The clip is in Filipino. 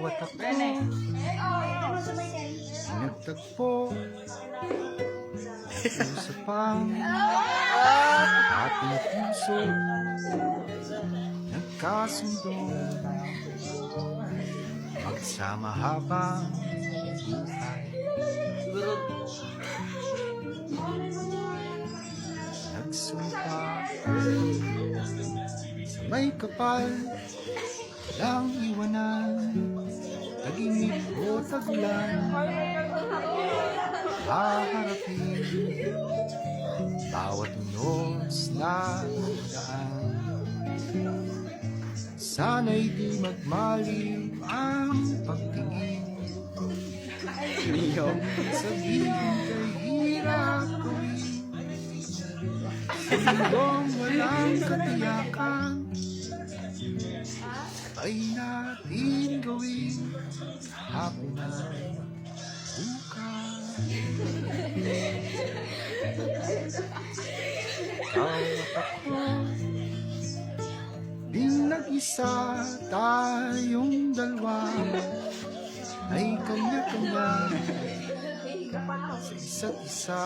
Bawat ako Nagtagpo Sa pang Ating puso. Nagkasundo. Magsama habang buhay Nagsumpa Sa may kapal. Lang iwanan Tagulan Haharapin Bawat unos na daan Sana'y di magmaliw ang pagtingin Sabihin kay hirap Sa mundong walang katiyakan Ay natin gawin. Hapon na bukas. Tawag ako Di nag-isa tayong dalawa. Ay kanya-kanya. Sa isa't isa